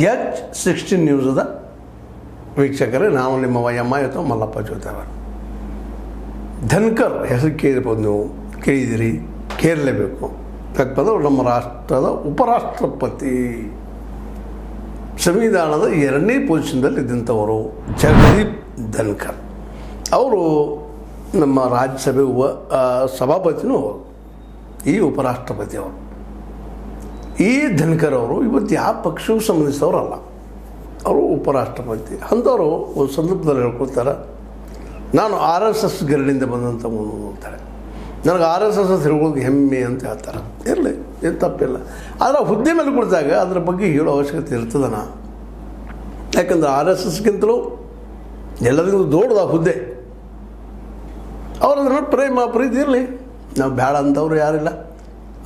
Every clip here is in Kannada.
ಎಚ್ ಸಿಕ್ಸ್ಟೀನ್ ನ್ಯೂಸದ ವೀಕ್ಷಕರೇ, ನಾವು ನಿಮ್ಮ ವಯಮ್ಮ ಅಥವಾ ಮಲ್ಲಪ್ಪ ಜೋತಾರ. ಧನ್ಕರ್ ಹೆಸರು ಕೇಳಿರ್ಬೋದು ನೀವು. ಕೇಳಿದಿರಿ ಕೇಳಲೇಬೇಕು. ತಕ್ಕಪದ ನಮ್ಮ ರಾಷ್ಟ್ರದ ಉಪರಾಷ್ಟ್ರಪತಿ. ಸಂವಿಧಾನದ ಎರಡನೇ ಪೊಸಿಷನ್ದಲ್ಲಿ ಇದ್ದಂಥವರು ಜಗದೀಪ್ ಧನ್ಕರ್. ಅವರು ನಮ್ಮ ರಾಜ್ಯಸಭೆ ಉಪ ಸಭಾಪತಿನೂ ಈ ಉಪರಾಷ್ಟ್ರಪತಿ ಅವರು. ಈ ಧನ್ಕರ್ ಅವರು ಇವತ್ತು ಯಾವ ಪಕ್ಷಕ್ಕೂ ಸಂಬಂಧಿಸಿದವರಲ್ಲ. ಅವರು ಉಪರಾಷ್ಟ್ರಪತಿ. ಅಂಥವರು ಒಂದು ಸಂದರ್ಭದಲ್ಲಿ ಹೇಳ್ಕೊಳ್ತಾರೆ ನಾನು ಆರ್ ಎಸ್ ಎಸ್ ಗರಡಿಂದ ಬಂದಂಥ ಅಂತಾರೆ ನನಗೆ ಆರ್ ಎಸ್ ಎಸ್ ತಿಳ್ಕೊಳ್ಳೋದು ಹೆಮ್ಮೆ ಅಂತ ಹೇಳ್ತಾರೆ. ಇರಲಿ, ಏನು ತಪ್ಪಿಲ್ಲ. ಆದರೆ ಹುದ್ದೆ ಮೇಲೆ ಕುಳಿತಾಗ ಅದ್ರ ಬಗ್ಗೆ ಹೇಳೋ ಅವಶ್ಯಕತೆ ಇರ್ತದನ? ಯಾಕಂದ್ರೆ ಆರ್ ಎಸ್ ಎಸ್ಗಿಂತಲೂ ಎಲ್ಲರಿಗೂ ದೊಡ್ಡದು ಹುದ್ದೆ. ಅವ್ರ ಪ್ರೇಮ, ಪ್ರೀತಿ, ಇರಲಿ. ನಾವು ಬೇಡ ಅಂತವ್ರು ಯಾರಿಲ್ಲ.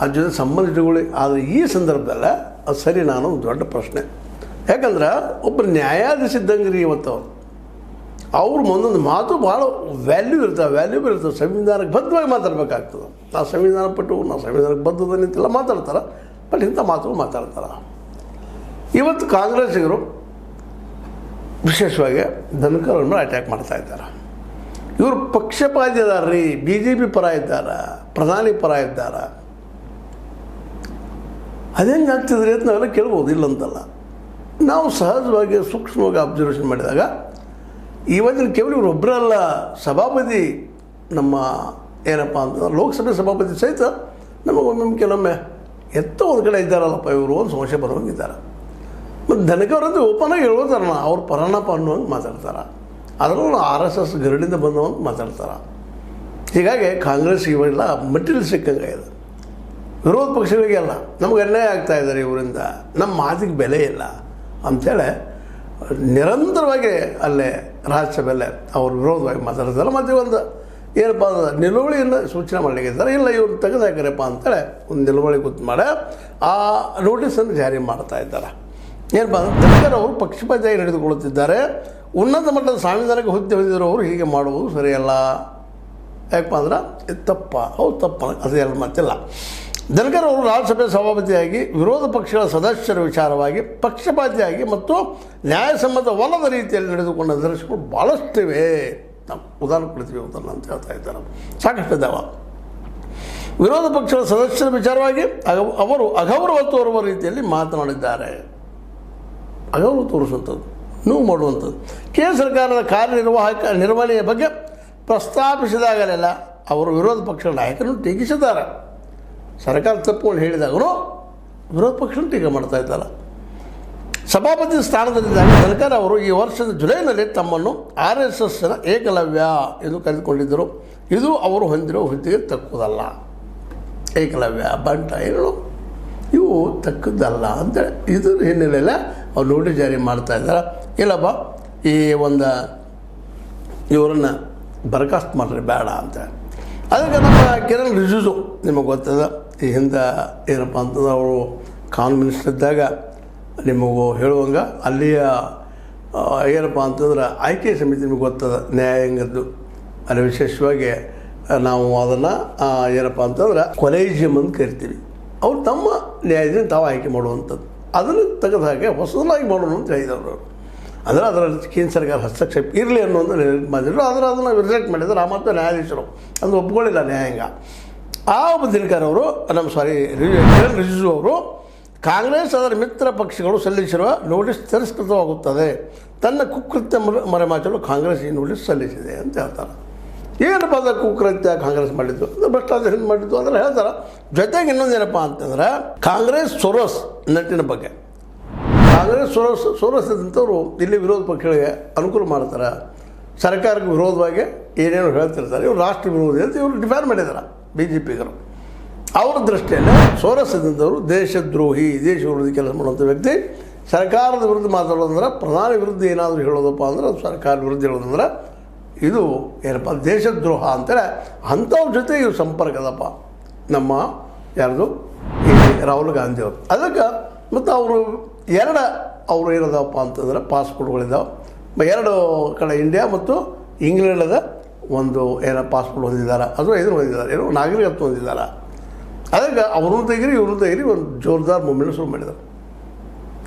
ಅದ್ರ ಜೊತೆ ಸಂಬಂಧ ಇಟ್ಕೊಳ್ಳಿ ಆದರೆ ಈ ಸಂದರ್ಭದಲ್ಲ, ಅದು ಸರಿ ನಾನು ಒಂದು ದೊಡ್ಡ ಪ್ರಶ್ನೆ. ಯಾಕಂದ್ರೆ, ಒಬ್ಬ ನ್ಯಾಯಾಧೀಶ ಇದ್ದಂಗೆ ರೀ ಇವತ್ತು ಅವ್ರು. ಒಂದೊಂದು ಮಾತು ಭಾಳ ವ್ಯಾಲ್ಯೂ ಇರ್ತವೆ ವ್ಯಾಲ್ಯೂಬಲ್ ಇರ್ತವೆ ಸಂವಿಧಾನಕ್ಕೆ ಬದ್ಧವಾಗಿ ಮಾತಾಡಬೇಕಾಗ್ತದೆ. ನಾವು ಸಂವಿಧಾನ ಪಟ್ಟು ನಾವು ಸಂವಿಧಾನಕ್ಕೆ ಬದ್ಧದ ನಿಂತೆಲ್ಲ, ಮಾತಾಡ್ತಾರೆ. ಬಟ್ ಇಂಥ ಮಾತುಗಳು ಮಾತಾಡ್ತಾರೆ. ಇವತ್ತು ಕಾಂಗ್ರೆಸ್ಸಿಗರು ವಿಶೇಷವಾಗಿ ಧನಕರನ್ನು ಅಟ್ಯಾಕ್ ಮಾಡ್ತಾ ಇದ್ದಾರೆ. ಇವರು ಪಕ್ಷಪಾತಿ ಇದ್ದಾರೆ ಬಿ ಜೆ ಪಿ ಪರ ಇದ್ದಾರೆ, ಪ್ರಧಾನಿ ಪರ ಇದ್ದಾರೆ? ಅದೇನು ಆಗ್ತಿದ್ರಿ ಅಂತ ನಾವೆಲ್ಲ ಕೇಳ್ಬೋದು, ಇಲ್ಲಂತಲ್ಲ. ನಾವು ಸಹಜವಾಗಿ, ಸೂಕ್ಷ್ಮವಾಗಿ ಅಬ್ಸರ್ವೇಷನ್ ಮಾಡಿದಾಗ ಇವತ್ತಿನ ಕೇವಲ ಇವರು ಒಬ್ಬರಲ್ಲ ಸಭಾಪತಿ ನಮ್ಮ ಏನಪ್ಪ ಅಂತಂದ್ರೆ ಲೋಕಸಭೆ ಸಭಾಪತಿ ಸಹಿತ ನಮಗೊಮ್ಮೊಮ್ಮೆ ಕೆಲವೊಮ್ಮೆ ಎತ್ತ ಒಂದು ಕಡೆ ಇದ್ದಾರಲ್ಲಪ್ಪ, ಇವರು ಒಂದು ಸಮಸ್ಯೆ ಬರುವಂಗಿದ್ದಾರೆ ಮತ್ತು ದನಕವರಂತೂ ಓಪನ್ ಆಗಿ ಹೇಳ್ತಾರೆ ಅವ್ರ ಪರಣಪ್ಪ ಅನ್ನುವಂಗೆ ಮಾತಾಡ್ತಾರೆ. ಅದರಲ್ಲೂ ಆರ್ ಎಸ್ ಎಸ್ ಗರಡಿಂದ ಬಂದವಂತ ಮಾತಾಡ್ತಾರೆ. ಹೀಗಾಗಿ ಕಾಂಗ್ರೆಸ್ ಇವೆಲ್ಲ ಮೆಟೀರಿಯಲ್ ಸಿಕ್ಕಂಗೆ ಇದೆ ವಿರೋಧ ಪಕ್ಷಗಳಿಗೆ ಅಲ್ಲ. ನಮಗೆ ಅನ್ಯಾಯ ಆಗ್ತಾ ಇದ್ದಾರೆ ಇವರಿಂದ. ನಮ್ಮ ಮಾತಿಗೆ ಬೆಲೆ ಇಲ್ಲ. ಅಂಥೇಳಿ ನಿರಂತರವಾಗಿ ಅಲ್ಲೇ ರಾಜ್ಯಸಭೆಯಲ್ಲೇ ಅವ್ರ ವಿರೋಧವಾಗಿ ಮಾತಾಡ್ತಾರೆ. ಮತ್ತು ಒಂದು ಏನಪ್ಪ ಅಂದ್ರೆ ನಿಲುವಳಿಯನ್ನು ಸೂಚನೆ ಮಾಡಲಿಕ್ಕಿದ್ದಾರೆ ಇಲ್ಲ, ಇವ್ರು ತೆಗೆದಾಕ್ಯಾರಪ್ಪ ಅಂತೇಳಿ ಒಂದು ನಿಲುವಳಿ ಗೊತ್ತು ಮಾಡಿ ಆ ನೋಟಿಸನ್ನು ಜಾರಿ ಮಾಡ್ತಾ ಇದ್ದಾರೆ. ಏನಪ್ಪ ಅಂದರೆ ಅವರು ಪಕ್ಷಪಾತಿಯಾಗಿ ನಡೆದುಕೊಳ್ಳುತ್ತಿದ್ದಾರೆ. ಉನ್ನತ ಮಟ್ಟದ ಸಾಂವಿಧಾನಿಕ ಹುದ್ದೆ ಹೊಂದಿರೋರು ಹೀಗೆ ಮಾಡುವುದು ಸರಿಯಲ್ಲ. ಯಾಕಪ್ಪ ಅಂದ್ರೆ ತಪ್ಪ. ಹೌದು ತಪ್ಪ ಅದು ಎರಡು ಮಾತಿಲ್ಲ. ಧನ್ಕರ್ ಅವರು ರಾಜ್ಯಸಭೆ ಸಭಾಪತಿಯಾಗಿ ವಿರೋಧ ಪಕ್ಷಗಳ ಸದಸ್ಯರ ವಿಚಾರವಾಗಿ ಪಕ್ಷಪಾತಿಯಾಗಿ ಮತ್ತು ನ್ಯಾಯಸಮ್ಮತವಲ್ಲದ ರೀತಿಯಲ್ಲಿ ನಡೆದುಕೊಂಡ ನಿದರ್ಶನಗಳು ಭಾಳಷ್ಟಿವೆ ನಾವು ಉದಾಹರಣೆ ಕೊಡ್ತೀವಿ ಅಂತ ಹೇಳ್ತಾ ಇದ್ದಾರೆ. ಸಾಕಷ್ಟು ಇದ್ದಾವೆ ವಿರೋಧ ಪಕ್ಷಗಳ ಸದಸ್ಯರ ವಿಚಾರವಾಗಿ ಅವರು ಅಗೌರವ ತೋರುವ ರೀತಿಯಲ್ಲಿ ಮಾತನಾಡಿದ್ದಾರೆ. ಅಗೌರವ ತೋರಿಸುವಂಥದ್ದು, ನೋವು ಮಾಡುವಂಥದ್ದು. ಕೇಂದ್ರ ಸರ್ಕಾರದ ಕಾರ್ಯನಿರ್ವಾಹಕ, ನಿರ್ವಹಣೆಯ ಬಗ್ಗೆ ಪ್ರಸ್ತಾಪಿಸಿದಾಗಲೆಲ್ಲ ಅವರು ವಿರೋಧ ಪಕ್ಷದ ನಾಯಕರನ್ನು ಟೀಕಿಸಿದ್ದಾರೆ. ಸರ್ಕಾರ ತಪ್ಪುಗಳು ಹೇಳಿದಾಗೂ ವಿರೋಧ ಪಕ್ಷನ ಟೀಕೆ ಮಾಡ್ತಾ ಇದ್ದಾರ ಸಭಾಪತಿ ಸ್ಥಾನದಲ್ಲಿದ್ದಾಗ ಸರ್ಕಾರ ಅವರು ಈ ವರ್ಷದ ಜುಲೈನಲ್ಲಿ ತಮ್ಮನ್ನು ಆರ್ ಎಸ್ ಎಸ್ನ ಏಕಲವ್ಯ ಎಂದು ಕರೆದುಕೊಂಡಿದ್ದರು. ಇದು ಅವರು ಹೊಂದಿರೋ ಹುದ್ದೆಗೆ ತಕ್ಕುದಲ್ಲ. ಏಕಲವ್ಯ, ಬಂಟ, ಏನು? ಇವು ತಕ್ಕದ್ದಲ್ಲ ಅಂತೇಳಿ ಇದ್ರ ಹಿನ್ನೆಲೆಯಲ್ಲಿ ಅವ್ರು ನೋಟಿಸ್ ಜಾರಿ ಮಾಡ್ತಾ ಇದ್ದಾರೆ. ಇಲ್ಲಪ್ಪ, ಈ ಒಂದು ಇವರನ್ನು ಬರಖಾಸ್ತು ಮಾಡ್ರಿ, ಬೇಡ ಅಂತ. ಅದಕ್ಕೆ ನಮ್ಮ ಕಿರಣ್ ರಿಜಿಜು, ನಿಮಗೆ ಗೊತ್ತದ ಈ ಹಿಂದೆ ಏನಪ್ಪ ಅಂತಂದ್ರೆ ಅವರು ಕಾನೂನು ಮಿನಿಸ್ಟರ್ ಇದ್ದಾಗ ನಿಮಗೂ ಹೇಳುವಂಗೆ ಅಲ್ಲಿಯ ಏನಪ್ಪ ಅಂತಂದ್ರೆ ಆಯ್ಕೆ ಸಮಿತಿ ನಿಮಗೆ ಗೊತ್ತದ ನ್ಯಾಯಾಂಗದ್ದು ಅಲ್ಲಿ ವಿಶೇಷವಾಗಿ ನಾವು ಅದನ್ನು ಏನಪ್ಪ ಅಂತಂದ್ರೆ ಕೊಲೇಜಿಯಮ್ ಅಂತ ಕರಿತೀವಿ. ಅವ್ರು ತಮ್ಮ ನ್ಯಾಯದಿಂದ ತಾವು ಆಯ್ಕೆ ಮಾಡುವಂಥದ್ದು. ಅದನ್ನು ತೆಗೆದ ಹಾಗೆ ಹೊಸದಾಗಿ ಮಾಡೋಣ ಅಂತ ಹೇಳಿದವರು ಅವರು. ಅಂದರೆ ಅದರ ಕೇಂದ್ರ ಸರ್ಕಾರ ಹಸ್ತಕ್ಷೇಪ ಇರಲಿ ಅನ್ನೋದನ್ನು ಮಾಡಿದ್ರು. ಆದರೆ ಅದನ್ನು ರಿಜೆಕ್ಟ್ ಮಾಡಿದ್ರು. ಆ ಮತ್ತು ನ್ಯಾಯಾಧೀಶರು. ಅದು ಒಪ್ಕೊಳ್ಳಿಲ್ಲ ನ್ಯಾಯಾಂಗ. ಆ ಒಬ್ಬ ದಿನಕರ್ ಅವರು ನಮ್ಮ ಸಾರಿ ಕಿರಣ್ ರಿಜಿಜು ಅವರು ಕಾಂಗ್ರೆಸ್ ಅದರ ಮಿತ್ರ ಪಕ್ಷಗಳು ಸಲ್ಲಿಸಿರುವ ನೋಟಿಸ್ ತಿರಸ್ಕೃತವಾಗುತ್ತದೆ. ತನ್ನ ಕುಕೃತ್ಯ ಮರೆ- ಮರೆಮಾಚಲು ಕಾಂಗ್ರೆಸ್ ಈ ನೋಟಿಸ್ ಸಲ್ಲಿಸಿದೆ ಅಂತ ಹೇಳ್ತಾರೆ. ಏನಪ್ಪ ಪದ ಕುಕೃತ್ಯ ಕಾಂಗ್ರೆಸ್ ಮಾಡಿದ್ದು? ಅದು ಭ್ರಷ್ಟಾಚಾರ ಮಾಡಿದ್ದು ಅಂದ್ರೆ ಹೇಳ್ತಾರೆ. ಜೊತೆಗೆ ಇನ್ನೊಂದೇನಪ್ಪ ಅಂತಂದ್ರೆ, ಕಾಂಗ್ರೆಸ್ ಸೊರಸ್ ನಟಿನ ಬಗ್ಗೆ. ಕಾಂಗ್ರೆಸ್ ಸೊರಸ್ ಸೊರಸದಂಥವ್ರು ಇಲ್ಲಿ ವಿರೋಧ ಪಕ್ಷಗಳಿಗೆ ಅನುಕೂಲ ಮಾಡ್ತಾರೆ. ಸರ್ಕಾರಕ್ಕೆ ವಿರೋಧವಾಗಿ ಏನೇನು ಹೇಳ್ತಿರ್ತಾರೆ. ಇವರು ರಾಷ್ಟ್ರ ವಿರೋಧಿ ಅಂತ ಇವರು ಡಿಫೈನ್ ಮಾಡಿದ್ದಾರೆ. ಬಿ ಜೆ ಪಿಗರು ಅವರ ದೃಷ್ಟಿಯಲ್ಲಿ ಸೋರಸದಿಂದವರು ದೇಶದ್ರೋಹಿ, ದೇಶ ವಿರೋಧಿ ಕೆಲಸ ಮಾಡುವಂಥ ವ್ಯಕ್ತಿ, ಸರ್ಕಾರದ ವಿರುದ್ಧ ಮಾತಾಡೋದಂದ್ರೆ ಪ್ರಧಾನಿ ವಿರುದ್ಧ ಏನಾದರೂ ಹೇಳೋದಪ್ಪ ಅಂದ್ರೆ ಅದು ಸರ್ಕಾರ ವಿರುದ್ಧ ಹೇಳೋದಂದ್ರೆ ಇದು ಏನಪ್ಪ, ದೇಶದ್ರೋಹ ಅಂತೇಳಿ ಅಂಥವ್ರ ಜೊತೆ ಇವು ಸಂಪರ್ಕದಪ್ಪ ನಮ್ಮ ಯಾರ್ದು? ರಾಹುಲ್ ಗಾಂಧಿ ಅವರು. ಅದಕ್ಕೆ ಮತ್ತು ಅವರು ಎರಡು ಅವರು ಏನದಪ್ಪ ಅಂತಂದ್ರೆ ಪಾಸ್ಪೋರ್ಟ್ಗಳಿದ್ದಾವೆ ಎರಡು ಕಡೆ ಇಂಡಿಯಾ ಮತ್ತು ಇಂಗ್ಲೆಂಡದ ಒಂದು ಏನೋ ಪಾಸ್ಪೋರ್ಟ್ ಹೊಂದಿದ್ದಾರೆ? ಅಥವಾ ಇದನ್ನು ಹೊಂದಿದ್ದಾರೆ. ಏನೋ ನಾಗರಿಕತ್ವ ಹೊಂದಿದ್ದಾರೆ? ಅದಕ್ಕೆ ಅವ್ರನ್ನ ತೆಗಿರಿ, ಇವ್ರನ್ನ ತೆಗಿರಿ, ಒಂದು ಜೋರ್ದಾರ್ ಮೂಮೆಂಟ್ ಶುರು ಮಾಡಿದ್ದಾರೆ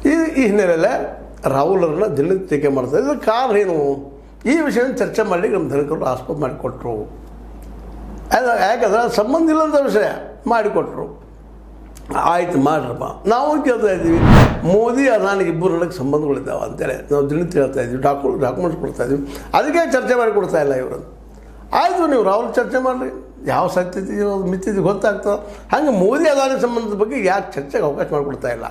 ಈ ಈ ಹಿನ್ನೆಲೆಯಲ್ಲೇ ರಾಹುಲರನ್ನ ದಿಲ್ಲಿ ಟೀಕೆ ಮಾಡ್ತಾರೆ ಇದಕ್ಕೆ ಕಾರಣ ಏನು? ಈ ವಿಷಯನ ಚರ್ಚೆ ಮಾಡಿ ನಮ್ಮ ಧನಿಕರು ಆಸ್ಪತ್ರೆ ಮಾಡಿಕೊಟ್ರು. ಅದು ಯಾಕಂದ್ರೆ ಸಂಬಂಧ ಇಲ್ಲಂಥ ವಿಷಯ. ಮಾಡಿಕೊಟ್ರು. ಆಯ್ತು, ಮಾಡ್ರಪ್ಪ. ನಾವು ಕೇಳ್ತಾ ಇದ್ದೀವಿ. ಮೋದಿ ಅದಾನಿಗೆ ಇಬ್ಬರು ನನಗೆ ಸಂಬಂಧಗಳಿದ್ದಾವೆ ಅಂತೇಳಿ. ನಾವು ದಿನ ಹೇಳ್ತಾ ಇದ್ದೀವಿ. ಡಾಕು ಡಾಕ್ಯುಮೆಂಟ್ಸ್ ಕೊಡ್ತಾ ಇದ್ದೀವಿ. ಅದಕ್ಕೆ ಚರ್ಚೆ ಮಾಡಿ ಕೊಡ್ತಾ ಇಲ್ಲ ಇವರು ಆಯಿತು ನೀವು ರಾಹುಲ್ ಚರ್ಚೆ ಮಾಡಿರಿ. ಯಾವ ಸತ್ಯತೆ ಮಿತ್ತಿದ್ದು ಗೊತ್ತಾಗ್ತದೆ. ಹಾಗೆ ಮೋದಿ ಅದಾನಿ ಸಂಬಂಧದ ಬಗ್ಗೆ ಯಾಕೆ ಚರ್ಚೆಗೆ ಅವಕಾಶ ಮಾಡಿಕೊಡ್ತಾ ಇಲ್ಲ?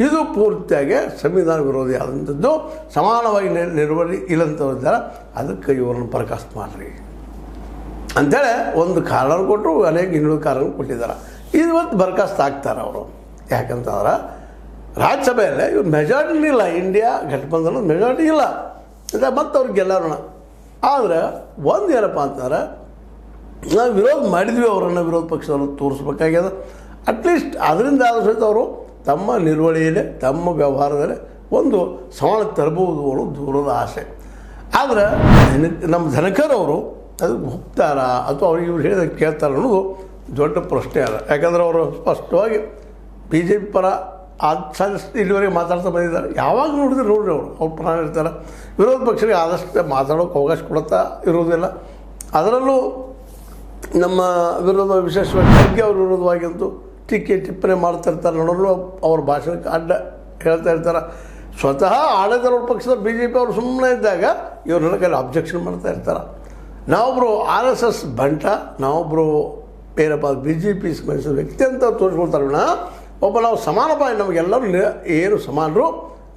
ಇದು ಪೂರ್ತಿಯಾಗಿ ಸಂವಿಧಾನ ವಿರೋಧಿ ಆದಂಥದ್ದು. ಸಮಾನವಾಗಿ ನಿರ್ ನಿರ್ವಹಣೆ ಇಲ್ಲಂಥವ್ರಿದ್ದಾರ. ಅದಕ್ಕೆ ಇವರನ್ನು ಬರಖಾಸ್ತು ಮಾಡಿರಿ. ಅಂಥೇಳಿ ಒಂದು ಕಾರಣ ಕೊಟ್ಟರು ಅನೇಕ ಇನ್ನೂರು ಕಾರಣ ಕೊಟ್ಟಿದ್ದಾರೆ. ಇದು ಇವತ್ತು ಬರಖಾಸ್ತು ಆಗ್ತಾರೆ ಅವರು. ಯಾಕಂತಂದ್ರೆ ರಾಜ್ಯಸಭೆಯಲ್ಲಿ ಇವ್ರು ಮೆಜಾರಿಟಿ ಇಲ್ಲ. ಇಂಡಿಯಾ ಘಟಬಂಧನ ಮೆಜಾರಿಟಿ ಇಲ್ಲ. ಮತ್ತು ಅವ್ರಿಗೆ ಗೆಲ್ಲೋಣ ಆದರೆ ಒಂದು ಏನಪ್ಪ ಅಂತಂದ್ರೆ ನಾವು ವಿರೋಧ ಮಾಡಿದ್ವಿ ಅವರನ್ನು, ವಿರೋಧ ಪಕ್ಷದವರು ತೋರಿಸ್ಬೇಕಾಗ್ಯದ. ಅಟ್ಲೀಸ್ಟ್ ಅದರಿಂದ ಆದ ಸಹಿತ ಅವರು ತಮ್ಮ ನಿರ್ವಹಣೆಯಲ್ಲಿ, ತಮ್ಮ ವ್ಯವಹಾರದಲ್ಲಿ ಒಂದು ಸಮಾನ ತರಬಹುದು ಅನ್ನೋ ದೂರದ ಆಸೆ. ಆದರೆ ನಮ್ಮ ಧನಕರ್ ಅವರು ಅದಕ್ಕೆ ಹೋಗ್ತಾರ ಅಥವಾ ಅವ್ರಿಗೆ ಇವ್ರು ಹೇಳಿದ ಕೇಳ್ತಾರ ಅನ್ನೋದು ದೊಡ್ಡ ಪ್ರಶ್ನೆ ಅಲ್ಲ. ಯಾಕಂದ್ರೆ ಅವರು ಸ್ಪಷ್ಟವಾಗಿ ಬಿ ಜೆ ಪಿ ಪರ ಸಾಧಿಸಿ ಇಲ್ಲಿವರೆಗೆ ಮಾತಾಡ್ತಾ ಬಂದಿದ್ದಾರೆ. ಯಾವಾಗ ನೋಡಿದ್ರೆ ನೋಡ್ರಿ ಅವರು. ಅವ್ರು ಪ್ರಾಣ ಇರ್ತಾರೆ ವಿರೋಧ ಪಕ್ಷಗಳಿಗೆ ಆದಷ್ಟು ಮಾತಾಡೋಕೆ ಅವಕಾಶ ಕೊಡುತ್ತಾ ಇರೋದಿಲ್ಲ ಅದರಲ್ಲೂ ನಮ್ಮ ವಿರೋಧ ವಿಶೇಷವಾಗಿ ಖರ್ಗೆ ಅವ್ರ ವಿರೋಧವಾಗಿಂತೂ ಟೀಕೆ ಟಿಪ್ಪಣಿ ಮಾಡ್ತಾ ಇರ್ತಾರೆ. ನೋಡಲು ಅವ್ರ ಭಾಷಣಕ್ಕೆ ಅಡ್ಡ ಹೇಳ್ತಾ ಇರ್ತಾರೆ. ಸ್ವತಃ ಆಡಳಿತಾರೂಢ ಪಕ್ಷದ ಬಿ ಜೆ ಪಿ ಅವರು ಸುಮ್ಮನೆ ಇದ್ದಾಗ ಇವ್ರ ಕೈಲಿ ಅಬ್ಜೆಕ್ಷನ್ ಮಾಡ್ತಾ ಇರ್ತಾರೆ. ನಾವೊಬ್ಬರು ಆರ್ ಎಸ್ ಎಸ್ ಬಂಟ ನಾವೊಬ್ಬರು ಏನಪ್ಪ ಬಿ ಜೆ ಪಿ ಸಂಬಂಧಿಸಿದ ವ್ಯಕ್ತಿ ಅಂತ ತೋರಿಸ್ಕೊಳ್ತಾರೆ ಒಬ್ಬ ನಾವು ಸಮಾನಪ್ಪ ನಮಗೆಲ್ಲರೂ ಏನು ಸಮಾನರು,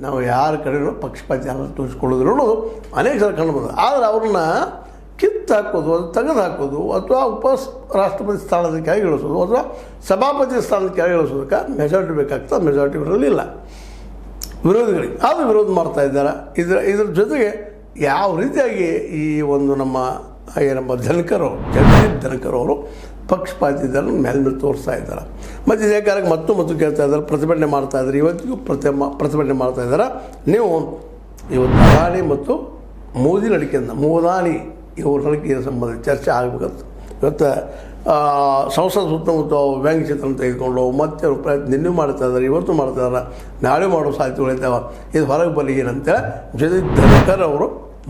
ನಾವು ಯಾರ ಕಡೆಯೂ ಪಕ್ಷಪಾತಿ ಯಾರು ತೋರಿಸ್ಕೊಳ್ಳೋದಿಲ್ಲ ಅನ್ನೋದು ಅನೇಕ ಸಲ ಕಂಡು ಬಂದ ಆದರೆ ಅವ್ರನ್ನ ಕಿತ್ತು ಹಾಕೋದು, ಅದು ತೆಗೆದು ಹಾಕೋದು, ಅಥವಾ ಉಪ ರಾಷ್ಟ್ರಪತಿ ಸ್ಥಾನದ ಕೆಳಗೆ ಇಳಿಸೋದು, ಅಥವಾ ಸಭಾಪತಿ ಸ್ಥಾನದ ಕೆಳಗೆ ಇಳಿಸೋದಕ್ಕೆ ಮೆಜಾರಿಟಿ ಬೇಕಾಗ್ತದೆ ಮೆಜಾರಿಟಿ ಇವರಲ್ಲಿ ಇಲ್ಲ. ವಿರೋಧಿಗಳಿಗೆ. ಅದು ವಿರೋಧ ಮಾಡ್ತಾ ಇದ್ದಾರೆ. ಇದರ, ಇದ್ರ ಜೊತೆಗೆ ಯಾವ ರೀತಿಯಾಗಿ ಈ ಒಂದು ನಮ್ಮ ಏನಪ್ಪ ಧನಕರ್ ಅವರು ಜಗದೀಪ್ ಧನಕರ್ ಅವರು ಪಕ್ಷಪಾತಿದ್ದನ್ನು ಮೇಲೆ ಮೇಲೆ ತೋರಿಸ್ತಾ ಇದ್ದಾರೆ. ಮತ್ತು ಇದೇ ಕಾರಣಕ್ಕೆ ಮತ್ತು ಮತ್ತು ಕೇಳ್ತಾ ಇದ್ದಾರೆ, ಪ್ರತಿಭಟನೆ ಮಾಡ್ತಾ ಇದ್ದಾರೆ. ಇವತ್ತಿಗೂ ಮ ಪ್ರತಿಭಟನೆ ಮಾಡ್ತಾ ಇದ್ದಾರೆ. ನೀವು ಇವತ್ತು ಅದಾನಿ ಮತ್ತು ಮೋದಿ ನಡಿಕೆಯಿಂದ ಮೋದಾನಿ ಇವ್ರ ನಡಿಕೆಯ ಸಂಬಂಧ ಚರ್ಚೆ ಆಗಬೇಕಂತ. ಇವತ್ತು ಸಂಸದ ಸುತ್ತಮುತ್ತ ವ್ಯಂಗ್ಯ ಚಿತ್ರ ತೆಗೆದುಕೊಂಡು ಮತ್ತೆ ಪ್ರಯತ್ನ ನಿನ್ನೆ ಮಾಡ್ತಾ ಇದ್ದಾರೆ, ಇವತ್ತು ಮಾಡ್ತಾ ಇದ್ದಾರೆ. ನಾಳೆ ಮಾಡೋ ಸಾಧ್ಯತೆಗಳಿದ್ದಾವೆ ಇದು ಹೊರಗೆ ಬರಲಿ ಏನಂತೇಳಿ ಜೊತೆ ಧನಕರ್ ಅವರು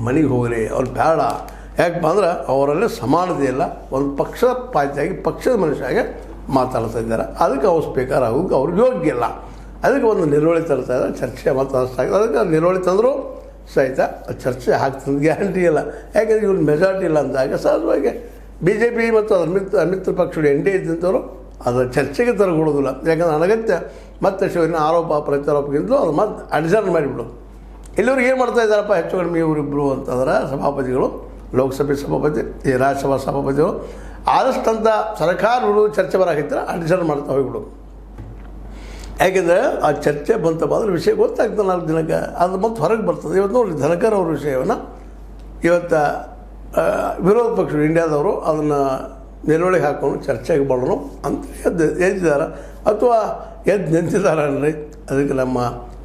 ಮನೆಗೆ ಹೋಗ್ರಿ. ಅವ್ರು ಬೇಡ. ಯಾಕಪ್ಪ ಅಂದ್ರೆ ಅವರಲ್ಲಿ ಸಮಾನತೆ ಇಲ್ಲ, ಒಂದು ಪಕ್ಷ ಪಾತಿಯಾಗಿ ಪಕ್ಷದ ಮನುಷ್ಯಾಗೆ ಮಾತಾಡ್ತಾ ಇದ್ದಾರೆ. ಅದಕ್ಕೆ ಅವ್ರು ಸ್ಪೀಕರ್ ಆಗೋದು ಅವ್ರಿಗೆ ಯೋಗ್ಯ ಇಲ್ಲ. ಅದಕ್ಕೆ ಒಂದು ನಿರ್ವಹಣೆ ತರ್ತಾ ಇದ್ದಾರೆ, ಚರ್ಚೆ ಮಾತಾಡ್ತಾ ಅದಕ್ಕೆ ನಿರ್ವಹಣೆ ತಂದರೂ ಸಹಿತ ಚರ್ಚೆ ಆಗ್ತದೆ ಗ್ಯಾರಂಟಿ ಇಲ್ಲ. ಯಾಕೆಂದರೆ ಇವ್ರು ಮೆಜಾರಿಟಿ ಇಲ್ಲ ಅಂದಾಗ ಸಹಜವಾಗಿ ಬಿ ಜೆ ಪಿ ಮತ್ತು ಅದ್ರ ಮಿತ್ರ ಮಿತ್ರ ಪಕ್ಷಗಳು ಎನ್ ಡಿ ಇದ್ದಂಥವ್ರು ಅದರ ಚರ್ಚೆಗೆ ತರಗೊಳ್ಳೋದಿಲ್ಲ ಯಾಕಂದ್ರೆ ಅನಗತ್ಯ, ಮತ್ತೆ ಶಿವನ ಆರೋಪ, ಪ್ರತ್ಯಾರೋಪಕ್ಕಿಂತಲೂ ಅದು ಮತ್ತೆ ಅಡ್ಜರ್ನ್ ಮಾಡಿಬಿಡೋದು ಇಲ್ಲಿವ್ರಿಗೆ ಏನು ಮಾಡ್ತಾ ಇದ್ದಾರಪ್ಪ, ಹೆಚ್ಚು ಕಡಿಮೆ ಇವರಿಬ್ಬರು ಅಂತಂದ್ರೆ ಸಭಾಪತಿಗಳು. ಲೋಕಸಭೆ ಸಭಾಪತಿ, ಈ ರಾಜ್ಯಸಭಾ ಸಭಾಪತಿಗಳು ಆದಷ್ಟಂತ ಅಂತ ಸರ್ಕಾರ ಚರ್ಚೆ ಬರಾಕಿದ್ರೆ ಅಡ್ಜರ್ನ್ ಮಾಡ್ತಾ ಹೋಗ್ಬಿಡು. ಯಾಕೆಂದರೆ ಆ ಚರ್ಚೆ ಬಂತ ಅದ್ರ ವಿಷಯ ಗೊತ್ತಾಗ್ತದೆ ನಾಲ್ಕು ದಿನಕ್ಕೆ, ಅದು ಮತ್ತೆ ಹೊರಗೆ ಬರ್ತದೆ. ಇವತ್ತು ನೋಡಿ ಧನಕರ್ ಅವ್ರ ವಿಷಯವನ್ನು, ಇವತ್ತು ವಿರೋಧ ಪಕ್ಷಗಳು ಇಂಡಿಯಾದವರು ಅದನ್ನು ನಿರ್ವಹಣೆಗೆ ಹಾಕೊಂಡು ಚರ್ಚೆಗೆ ಬರೋಣ ಅಂತ ಎದ್ದು ಎದ್ದಿದ್ದಾರೆ. ಅಥವಾ ಎದ್ದು ನಿಂತಿದ್ದಾರೆ ಅನ್ರಿ ಅದಕ್ಕೆ ನಮ್ಮ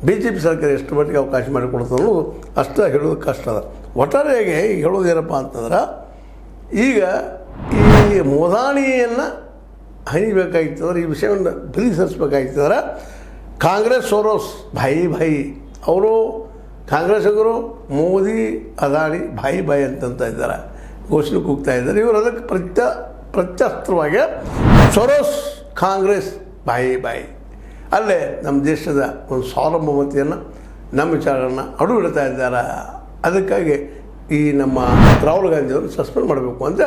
ಬಿ ಜೆ ಪಿ ಸರ್ಕಾರ ಎಷ್ಟು ಮಟ್ಟಿಗೆ ಅವಕಾಶ ಮಾಡಿಕೊಡ್ತಾರೋ ಅಷ್ಟು ಹೇಳೋದು ಕಷ್ಟ ಅದ. ಒಟ್ಟಾರೆಯಾಗಿ ಹೇಳೋದೇನಪ್ಪ ಅಂತಂದ್ರೆ, ಈಗ ಈ ಮೋದಾಣಿಯನ್ನು ಹಣಿಬೇಕಾಗಿತ್ತಂದ್ರೆ, ಈ ವಿಷಯವನ್ನು ಬಲಿಸರಿಸ್ಬೇಕಾಗಿತ್ತಂದ್ರೆ ಕಾಂಗ್ರೆಸ್ ಸೋರೋಸ್, ಭಾಯಿ ಭಾಯಿ. ಅವರು ಕಾಂಗ್ರೆಸ್ಸಿಗರು ಮೋದಿ ಅದಾಣಿ ಭಾಯಿ ಭಾಯಿ ಅಂತಂತ ಇದ್ದಾರೆ. ಘೋಷಣೆ ಕೂಗ್ತಾ ಇದ್ದಾರೆ. ಇವರು ಅದಕ್ಕೆ ಪ್ರತ್ಯ ಪ್ರತ್ಯಸ್ತ್ರವಾಗಿ ಸೊರೋಸ್, ಕಾಂಗ್ರೆಸ್ ಬಾಯಿ ಬಾಯಿ ಅಲ್ಲೇ ನಮ್ಮ ದೇಶದ ಒಂದು ಸಾರ್ವಭೌಮತೆಯನ್ನು ನಮ್ಮ ವಿಚಾರವನ್ನು ಅಡು ಇಡ್ತಾ ಇದ್ದಾರೆ. ಅದಕ್ಕಾಗಿ ಈ ನಮ್ಮ ರಾಹುಲ್ ಗಾಂಧಿಯವರು ಸಸ್ಪೆಂಡ್ ಮಾಡಬೇಕು ಅಂತ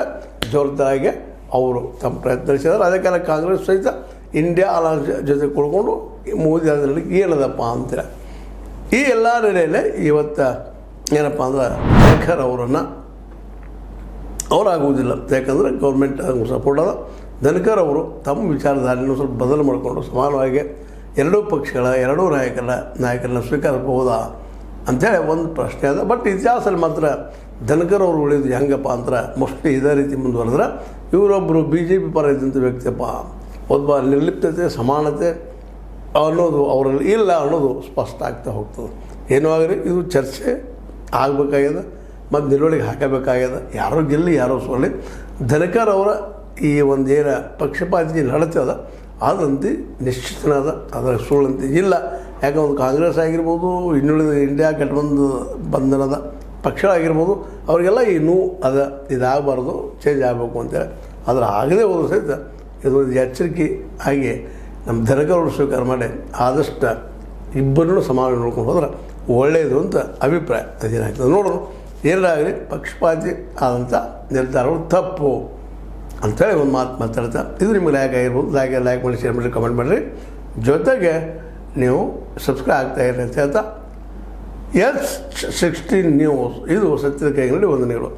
ಜೋರ್ದಾರಿಗೆ ಅವರು ತಮ್ಮ ಪ್ರಯತ್ನ ನಡೆಸಿದ್ದಾರೆ. ಅದಕ್ಕೆಲ್ಲ ಕಾಂಗ್ರೆಸ್ ಸಹಿತ ಇಂಡಿಯಾ ಅಲಯನ್ಸ್ ಜೊತೆ ಕುಳ್ಕೊಂಡು ಈ ಮೋದಿ ಅದರಲ್ಲಿ ಏನದಪ್ಪ ಅಂತೀರ. ಈ ಎಲ್ಲ ನೆಲೆಯಲ್ಲಿ ಇವತ್ತು ಏನಪ್ಪ ಅಂದ್ರೆ ಶೇಖರ್ ಅವರನ್ನು ಅವರಾಗುವುದಿಲ್ಲ. ಯಾಕಂದರೆ ಗೌರ್ಮೆಂಟ್ ಸಪೋರ್ಟ್ ಅದ. ದನಕರ್ ಅವರು ತಮ್ಮ ವಿಚಾರಧಾರೆಯನ್ನು ಸ್ವಲ್ಪ ಬದಲು ಮಾಡಿಕೊಂಡು ಸಮಾನವಾಗಿ ಎರಡೂ ಪಕ್ಷಗಳ, ಎರಡೂ ನಾಯಕರ ನಾಯಕರನ್ನ ಸ್ವೀಕರಿಸಬಹುದಾ? ಅಂಥೇಳಿ ಒಂದು ಪ್ರಶ್ನೆ ಅದ ಬಟ್ ಇತಿಹಾಸದಲ್ಲಿ ಮಾತ್ರ ದನಕರ್ ಅವರು ಉಳಿದು ಹೆಂಗಪ್ಪ ಅಂದ್ರೆ ಮೋಸ್ಟ್ಲಿ ಇದೇ ರೀತಿ ಮುಂದುವರೆದ್ರೆ ಇವರೊಬ್ಬರು ಬಿ ಜೆ ಪಿ ಪರ ಇದ್ದಂಥ ವ್ಯಕ್ತಿಯಪ್ಪ. ಒಬ್ಬ ನಿರ್ಲಿಪ್ತತೆ, ಸಮಾನತೆ ಅನ್ನೋದು ಅವರಲ್ಲಿ ಇಲ್ಲ ಅನ್ನೋದು ಸ್ಪಷ್ಟ ಆಗ್ತಾ ಹೋಗ್ತದೆ. ಏನೂ ಆಗಲಿ, ಇದು ಚರ್ಚೆ ಆಗಬೇಕಾಗ್ಯದ ಮತ್ತು ನಿಲುವಳಿಗೆ ಹಾಕಬೇಕಾಗ್ಯದ ಯಾರೋ ಗೆಲ್ಲಿ, ಯಾರೋ ಸೋಲಿ. ದನಕರ್ ಅವರ ಈ ಒಂದು ಏನು ಪಕ್ಷಪಾತಿ ನಡತೆ ಅದಂತೆ ನಿಶ್ಚಿತನಾದ ಅದರ ಸುಳ್ಳಂತೆ. ಇಲ್ಲ ಯಾಕೆ ಒಂದು ಕಾಂಗ್ರೆಸ್ ಆಗಿರ್ಬೋದು, ಇನ್ನುಳಿದ ಇಂಡಿಯಾ ಗಠಬಂಧ ಬಂಧನದ ಪಕ್ಷಗಳಾಗಿರ್ಬೋದು ಅವರಿಗೆಲ್ಲ ಇನ್ನೂ ಅದು ಇದಾಗಬಾರ್ದು ಚೇಂಜ್ ಆಗಬೇಕು ಅಂತೇಳಿ ಆದರೆ ಆಗದೆ ಹೋದ್ರು ಸಹಿತ ಇದು ಒಂದು ಎಚ್ಚರಿಕೆ ಆಗಿ ನಮ್ಮ ದನಕರು ಸ್ವೀಕಾರ ಮಾಡಿ ಆದಷ್ಟು ಇಬ್ಬರನ್ನೂ ಸಮಾನ ನೋಡ್ಕೊಂಡು ಹೋದ್ರೆ ಒಳ್ಳೆಯದು ಅಂತ ಅಭಿಪ್ರಾಯ. ಅದೇನಾಗ್ತದೆ ನೋಡೋದು ಏನಾಗಲಿ, ಪಕ್ಷಪಾತಿ ಆದಂಥ ನಿರ್ಧಾರಗಳು ತಪ್ಪು. ಅಂಥೇಳಿ ಒಂದು ಮಾತು ಮಾತಾಡ್ತಾ ಇದು ನಿಮಗೆ ಲೈಕ್ ಆಗಿರ್ಬೋದು ಲೈಕ್ ಲೈಕ್ ಮಾಡಿ ಶೇರ್ ಮಾಡಿ ಕಮೆಂಟ್ ಮಾಡಿರಿ. ಜೊತೆಗೆ ನೀವು ಸಬ್ಸ್ಕ್ರೈಬ್ ಆಗ್ತಾ ಇರಿ ಅಂತ ಹೇಳ್ತಾ. ಎಸ್ ಸಿಕ್ಸ್ಟೀನ್ ನ್ಯೂಸ್ ಇದು ಸತ್ಯದ ಕೈಗಳಲ್ಲಿ ವಂದನೆಗಳು